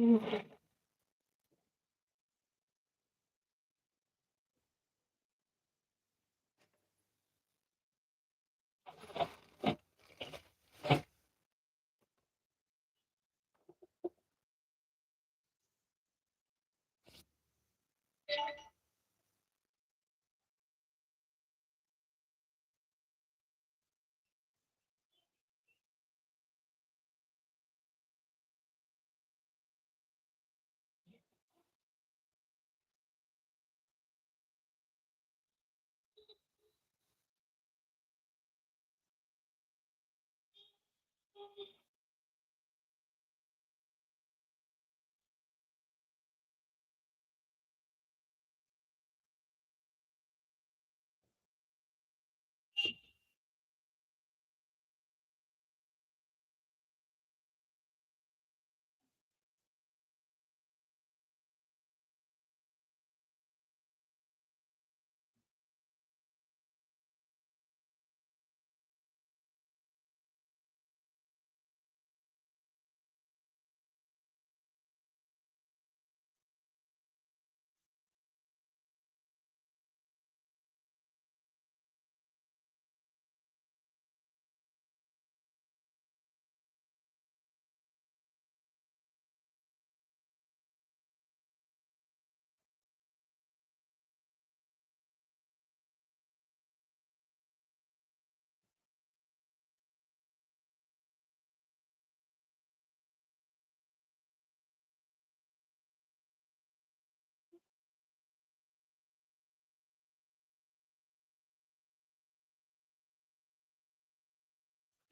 Mm-hmm.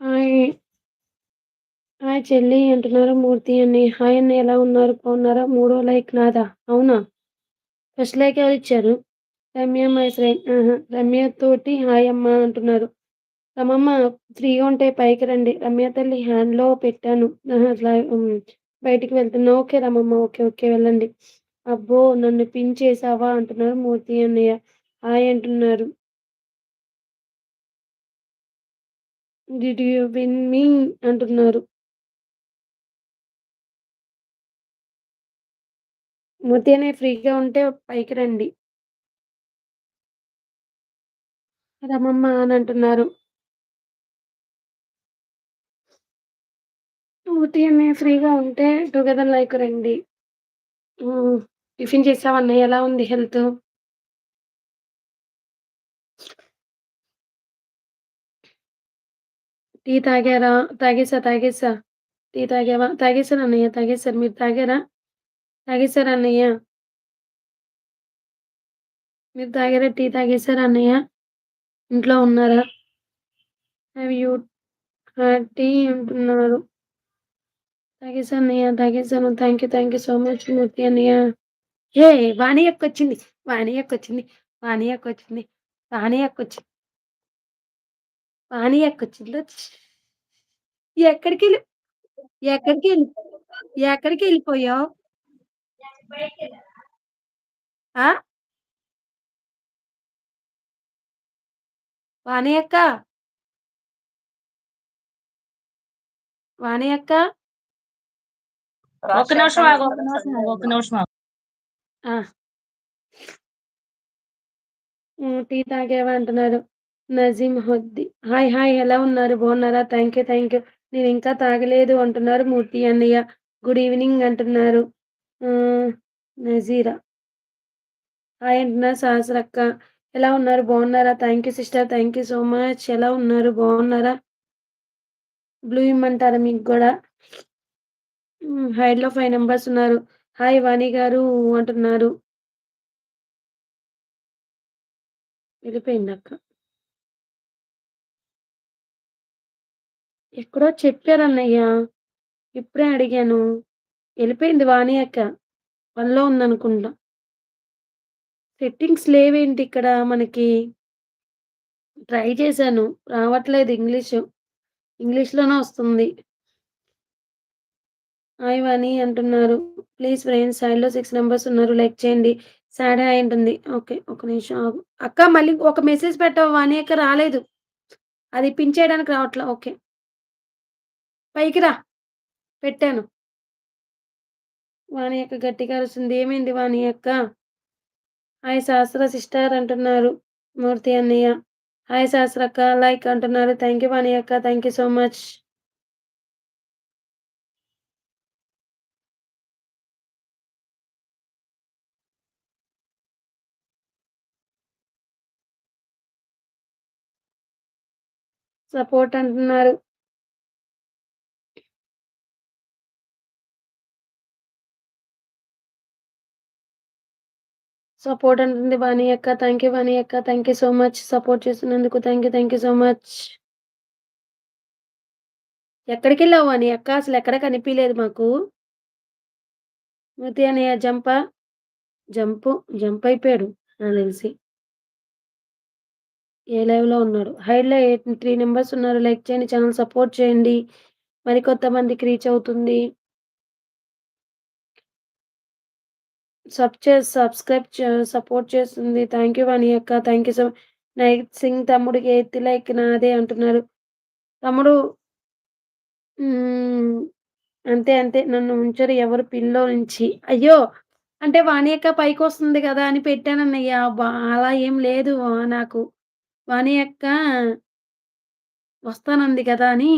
Hi. Hi చెల్లి అంటున్నారు మూర్తి అని హాయ్ అన్నయ్య ఎలా ఉన్నారు? బాగున్నారా? మూడో లైక్ నాదా? అవునా? ఫస్ట్ లైక్ ఎవరిచ్చారు? రమ్య మై ఫ్రెండ్ ఆహా! రమ్య తోటి హాయ్ అమ్మ అంటున్నారు. రమమ్మ ఫ్రీగా ఉంటే పైకి రండి. రమ్య తల్లి హ్యాండ్‌లో పెట్టాను. ఆహా! లై బయటికి వెళ్తున్నా. ఓకే రమమ్మ. ఓకే. ఓకే. వెళ్ళండి. అబ్బో! నన్ను పిన్ చేసావా? అంటున్నారు మూర్తి అన్నయ్య. హాయ్ అంటున్నారు. Did you win me? అంటున్నారు. మూర్తి ఫ్రీగా ఉంటే పైకి రండి. రమమ్మ అని అంటున్నారు. మూర్తి అన్నయ్య ఫ్రీగా ఉంటే టుగెదర్ లైక్ రండి. టిఫిన్ చేసావా అన్నయ్య? ఎలా ఉంది హెల్త్? టీ తాగారా? తాగేసా. తాగేసా. టీ తాగావా? తాగేసాను అన్నయ్య. తాగేశారు మీరు తాగారా? తాగేసారా అన్నయ్య? మీరు తాగారా? టీ తాగేసారా అన్నయ్య? ఇంట్లో ఉన్నారా? హావ్ యూ టీ ఉంటున్నారు తాగేసా అన్నయ్య. తాగేశాను thank you. Thank you so much Murthy అన్నయ్య. ఏ వాణి అక్కొచ్చింది. వాణి వచ్చింది వాణి అక్కొచ్చింది. వాణి అక్కొచ్చింది. వాణి అక్కొచ్చింది. ఎక్కడికెళ్ళి ఎక్కడికెళ్ళి ఎక్కడికెళ్ళిపోయావు? ఆ! వాణి అక్క. వాణి అక్క. ఒక్క నిమిషం ఆగు. ఒక్క నిమిషం ఆగు. ఒక్క నిమిషం ఆగు. టీ తాగావా అంటున్నారు. నజీమ్ హొద్ది. హాయ్! హాయ్! ఎలా ఉన్నారు? బాగున్నారా? Thank you. Thank you. నేను ఇంకా తాగలేదు అంటున్నారు మూర్తి అన్నయ్య. గుడ్ ఈవెనింగ్ అంటున్నారు. నజీరా. హాయ్ అంటున్నారు సహస్రక్క. ఎలా ఉన్నారు? బాగున్నారా? Thank you sister. Thank you so much. ఎలా ఉన్నారు? బాగున్నారా? బ్లూ ఇమ్మంటారా మీకు కూడా హైడ్‌లో ఫైవ్ నెంబర్స్ ఉన్నారు. హాయ్ వాణి గారు అంటున్నారు. వెళ్ళిపోయిందక్క. ఎక్కడో చెప్పారన్నయ్య. ఇప్పుడే అడిగాను. వెళ్ళిపోయింది వాణి అక్క. పనిలో ఉందనుకుంటా. సెట్టింగ్స్ లేవేంటి ఇక్కడ మనకి? ట్రై చేశాను. రావట్లేదు ఇంగ్లీషు. ఇంగ్లీష్‌లోనే వస్తుంది. హాయ్ వాణి అంటున్నారు. ప్లీజ్ ఫ్రెండ్స్ సైడ్‌లో సిక్స్ నెంబర్స్ ఉన్నారు. లైక్ చేయండి. సాడ్ హాయ్ ఉంటుంది ఓకే. ఒక్క నిమిషం అక్క మళ్ళీ ఒక మెసేజ్ పెట్టావు వాణి అక్క రాలేదు. అది పిన్ చేయడానికి రావట్లా. ఓకే. పైకి రా. పెట్టాను. వాణి యొక్క గట్టిగా అరుస్తుంది. ఏమైంది వాణి యొక్క హాయ్ శాస్త్ర సిస్టర్ అంటున్నారు మూర్తి అన్నయ్య. హాయ్ అక్క లైక్ అంటున్నారు. థ్యాంక్ యూ వాణి అక్క. Thank you so much. Support అంటున్నారు. సపోర్ట్ అంటుంది వాణి అక్క. థ్యాంక్ యూ వాణి అక్క. Thank you so much. Support చేస్తున్నందుకు thank you. Thank you so much. ఎక్కడికి వెళ్ళావు వాణి అక్క? అసలు ఎక్కడ కనిపించలేదు మాకు. మృతి అన్నయ్య జంపా? జంపు జంప్ అయిపోయాడు నాకు తెలిసి. ఏ లైవ్‌లో ఉన్నాడు. హైడ్‌లో ఎయిట్ త్రీ నెంబర్స్ ఉన్నారు. లైక్ చేయండి. ఛానల్ సపోర్ట్ చేయండి. మరి కొంతమందికి రీచ్ అవుతుంది. సబ్ చే సబ్స్క్రైబ్ సపోర్ట్ చేస్తుంది. థ్యాంక్ యూ వాణి అక్క. Thank you so night Singh తమ్ముడికి ఎత్తి లైక్ నాదే అంటున్నారు. తమ్ముడు అంతే అంతే నన్ను ఉంచరు ఎవరు పిన్‌లో నుంచి. అయ్యో! అంటే వాణి అక్క పైకి వస్తుంది కదా అని పెట్టానన్నయ్య. అలా ఏం లేదు నాకు. వాణి అక్క వస్తానంది కదా! అని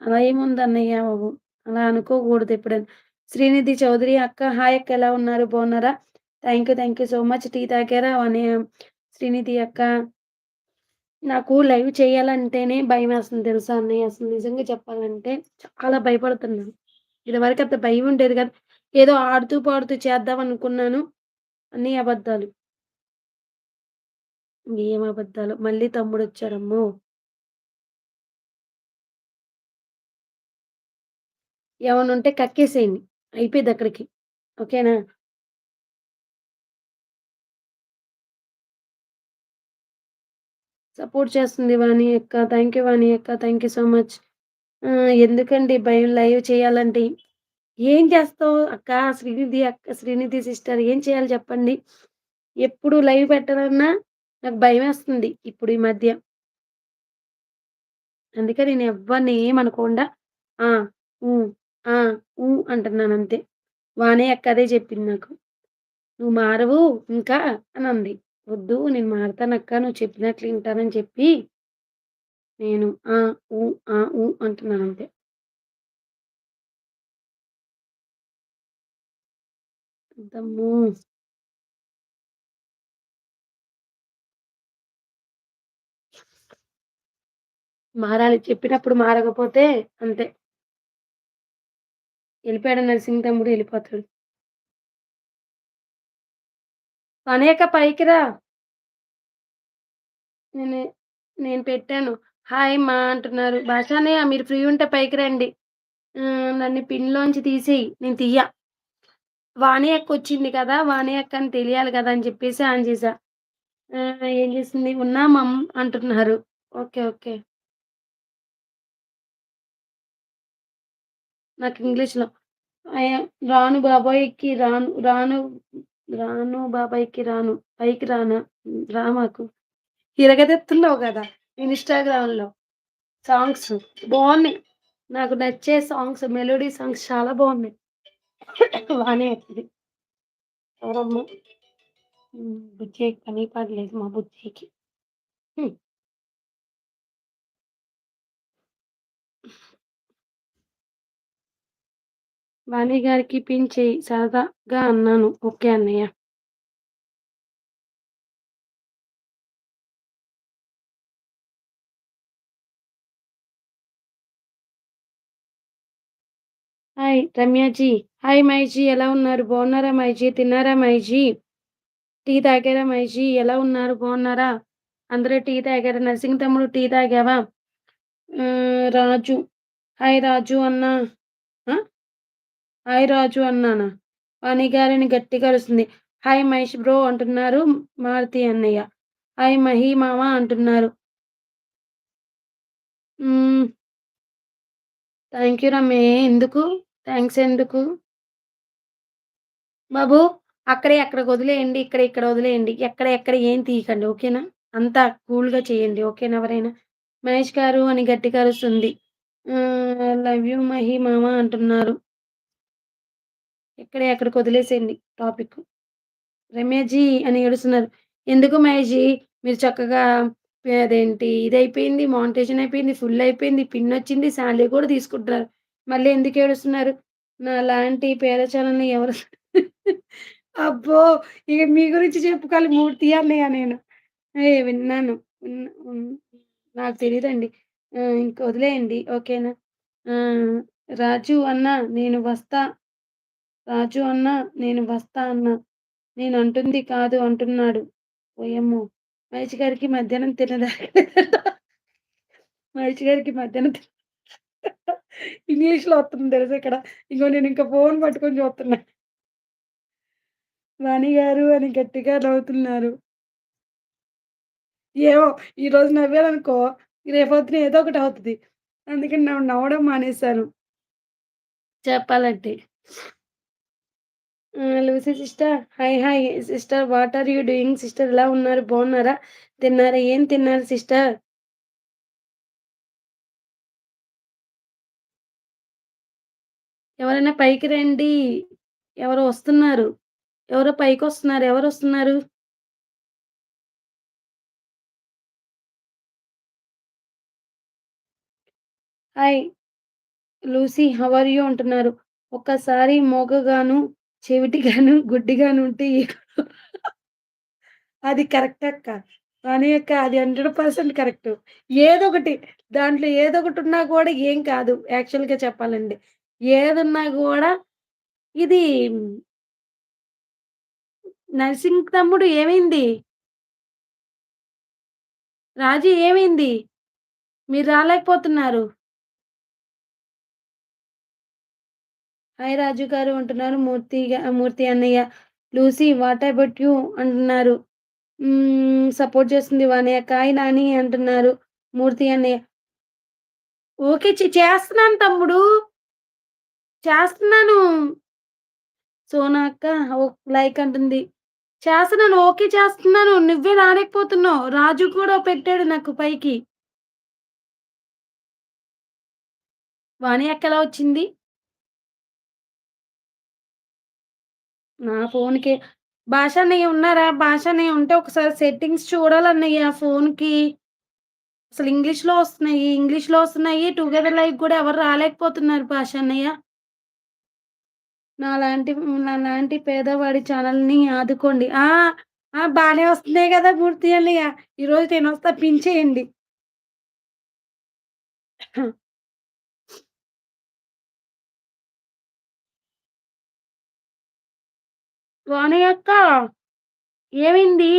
అలా ఏముందన్నయ్య బాబు. అలా అనుకోకూడదు ఎప్పుడైనా. శ్రీనిధి చౌదరి అక్క హాయ్ అక్క ఎలా ఉన్నారు? బాగున్నారా? Thank you. Thank you so much. Tea తాగారా? అని శ్రీనిధి అక్క. నాకు లైవ్ చేయాలంటేనే భయం వేస్తుంది తెలుసా అన్నయ్య. అసలు నిజంగా చెప్పాలంటే చాలా భయపడుతున్నాను. ఇదివరకు అంత భయం ఉండేది కదా ఏదో ఆడుతూ పాడుతూ చేద్దాం అనుకున్నాను. అన్ని అబద్ధాలు. ఏం అబద్ధాలు మళ్ళీ తమ్ముడొచ్చాడమ్మో! ఏమన్నా ఉంటే కక్కేసేయండి. అయిపోయిద్ది అక్కడికి. ఓకేనా? సపోర్ట్ చేస్తుంది వాణి అక్క. థ్యాంక్ యూ వాణి అక్క. Thank you so much. ఎందుకండి భయం లైవ్ చేయాలంటే ఏం చేస్తావు అక్క శ్రీనిధి అక్క శ్రీనిధి సిస్టర్ ఏం చేయాలి చెప్పండి? ఎప్పుడు లైవ్ పెట్టాలన్నా నాకు భయమేస్తుంది ఇప్పుడు ఈ మధ్య. అందుకే నేను ఎవ్వరిని ఏమనకుండా ఆ! హ్మ్. ఆ! ఊ అంటున్నానంతే. వాణి అక్క అదే చెప్పింది నాకు. "నువ్వు మారవు ఇంకా" అనంది. "వద్దు నేను మారతానక్క. నువ్వు చెప్పినట్లు వింటానని" చెప్పి నేను ఆ! ఊ, ఆ! ఊ అంటున్నానంతే. అద్దమ్మో! మారాలి. చెప్పినప్పుడు మారకపోతే అంతే. వెళ్ళిపోయాడు నర్సింగ్ తమ్ముడు వెళ్ళిపోతాడు పనేక పైకిరా పైకి రా. నేను పెట్టాను. హాయ్ మా అంటున్నారు. భాష మీరు ఫ్రీ ఉంటే పైకి రండి. నన్ను పిన్‌లోంచి తీసేయి. నేను తీయ. వాణి అక్క వచ్చింది కదా! వాణి అక్క అని తెలియాలి కదా! అని చెప్పేసి ఆన్ చేశా. ఏం చేసింది? ఉన్నా మమ్ అంటున్నారు. ఓకే. ఓకే. నాకు ఇంగ్లీష్‌లో రాను బాబాయికి రాను రాను రాను బాబాయికి రాను. పైకి రానా? రామాకు ఇరగదెత్తున్నావు కదా ఇన్స్టాగ్రామ్లో సాంగ్స్ బాగున్నాయి నాకు నచ్చే సాంగ్స్ మెలోడీ సాంగ్స్ చాలా బాగున్నాయి బాగానే అవుతుంది ఎవరమ్మ? బుజ్జి పని పాడలేదు మా బుజ్జికి. వాణి గారికి పిన్ చేయి సరదాగా అన్నాను. ఓకే అన్నయ్య. హాయ్ రమ్యాజీ. హాయ్ మైజీ ఎలా ఉన్నారు? బాగున్నారా మైజీ? తిన్నారా మైజీ? టీ తాగారా మైజీ? ఎలా ఉన్నారు? బాగున్నారా? అందరూ టీ తాగారా? నర్సింగ్ తమ్ముడు టీ తాగావా? రాజు. హాయ్ రాజు అన్న. హాయ్ రాజు అన్నానా? వాణి గారిని గట్టిగా అరుస్తుంది. హాయ్ మహేష్ బ్రో అంటున్నారు మారుతి అన్నయ్య. హాయ్ మహి మామ అంటున్నారు. Thank you Ramya. ఎందుకు? థ్యాంక్స్ ఎందుకు? బాబు అక్కడే అక్కడికి వదిలేయండి. ఇక్కడ ఇక్కడ వదిలేయండి. ఎక్కడ ఎక్కడ ఏం తీయకండి. ఓకేనా? అంతా కూల్‌గా చేయండి. ఓకేనా ఎవరైనా? మహేష్ గారు అని గట్టిగా అరుస్తుంది. లవ్ యూ మహి మామ అంటున్నారు. ఇక్కడే అక్కడికి వదిలేసేయండి టాపిక్. రమ్యాజీ అని ఏడుస్తున్నారు. ఎందుకు మహేష్‌జీ మీరు చక్కగా అదేంటి ఇది అయిపోయింది మౌంటేషన్ అయిపోయింది, ఫుల్ అయిపోయింది, పిన్ వచ్చింది, శాలరీ కూడా తీసుకుంటున్నారు. మళ్ళీ ఎందుకు ఏడుస్తున్నారు? నా లాంటి పేద ఛానల్ని ఎవరు అబ్బో! ఇక మీ గురించి చెప్పుకోవాలి మూర్తి తీయాలయ్యా నేను. ఏ విన్నాను. నాకు తెలియదండి ఇంక వదిలేయండి. ఓకేనా? రాజు అన్న నేను వస్తా. రాజు అన్నా నేను వస్తా అన్నా నేను అంటుంది కాదు అంటున్నాడు. ఓయమ్మో! మహేష్ గారికి మధ్యాహ్నం తినదాగలేదంట. మహేష్ గారికి మధ్యాహ్నం తి ఇంగ్లీష్‌లో వస్తుంది తెలుసు ఇక్కడ. ఇంకో నేను ఇంకా ఫోన్ పట్టుకొని చూస్తున్నా. వాణి గారు అని గట్టిగా నవ్వుతున్నారు. ఏమో ఈరోజు నవ్వాలనుకో రేపొద్దున ఏదో ఒకటి అవుతుంది అందుకని నవ్వడం మానేశాను. చెప్పాలంటే. ఆహ్, Lucy sister hi hi sister what are you doing sister ఎలా ఉన్నారు? బాగున్నారా? తిన్నారా? ఏం తిన్నారు సిస్టర్? ఎవరైనా పైకి రండి. ఎవరు వస్తున్నారు. ఎవరో ఎవరు వస్తున్నారు హాయ్. లూసీ హవర్ యూ అంటున్నారు. ఒక్కసారి మోగగాను చెవిటిగాను, గుడ్డిగాను ఉంటే అది కరెక్ట్ అక్క. అని అక్క అది హండ్రెడ్ పర్సెంట్ కరెక్ట్ ఏదో ఒకటి దాంట్లో ఏదో ఒకటి ఉన్నా కూడా ఏం కాదు యాక్చువల్‌గా చెప్పాలండి. ఏదున్నా కూడా ఇది నర్సింగ్ తమ్ముడు ఏమైంది? రాజీ ఏమైంది? మీరు రాలేకపోతున్నారు. హాయ్ రాజు గారు అంటున్నారు. మూర్తి మూర్తి అన్నయ్య. లూసీ వాట్ అబౌట్ యూ అంటున్నారు. సపోర్ట్ చేస్తుంది వానయ్య కాయ్ నాని అంటున్నారు. మూర్తి అన్నయ్య. ఓకే. చేస్తున్నాను తమ్ముడు. చేస్తున్నాను. సోనా అక్క లైక్ అంటుంది. చేస్తున్నాను. ఓకే చేస్తున్నాను. నువ్వే రాలేకపోతున్నావు. రాజు కూడా పెట్టాడు నాకు పైకి. వాణి అక్క ఎలా వచ్చింది? నా ఫోన్కి భాష అన్నయ్య ఉన్నారా? భాష అన్నయ్య ఉంటే ఒకసారి సెట్టింగ్స్ చూడాలన్నయ్య ఫోన్‌కి. అసలు ఇంగ్లీష్‌లో వస్తున్నాయి. ఇంగ్లీష్‌లో వస్తున్నాయి. టుగెదర్ లైవ్ కూడా ఎవరు రాలేకపోతున్నారు భాష అన్నయ్య. నాలాంటి నాలాంటి పేదవాడి ఛానెల్‌ని ఆదుకోండి. ఆ! ఆ! బానే వస్తున్నాయి కదా మూర్తి అన్నయ్య. ఈరోజు నేనొస్తా పిన్ చేయండి. వాణి అక్క ఏమైంది?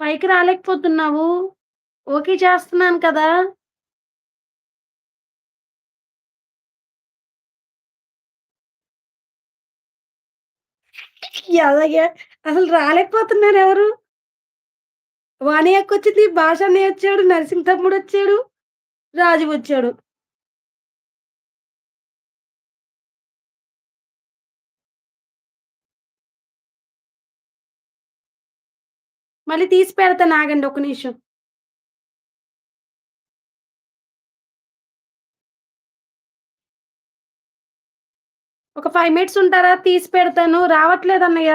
పైకి రాలేకపోతున్నావు. ఓకే చేస్తున్నాను కదా! అలాగే అసలు రాలేకపోతున్నారు ఎవరు? వాణి అక్కొచ్చింది. భాష అన్నయ్య వచ్చాడు. నర్సింగ్ తమ్ముడొచ్చాడు. రాజు వచ్చాడు. మళ్ళీ తీసి పెడతాను ఆగండి ఒక నిమిషం. ఒక ఫైవ్ మినిట్స్ ఉంటారా? తీసి పెడతాను. రావట్లేదు అన్నయ్య.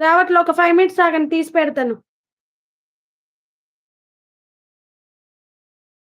రావట్లే. ఒక ఫైవ్ మినిట్స్ ఆగండి తీసి పెడతాను.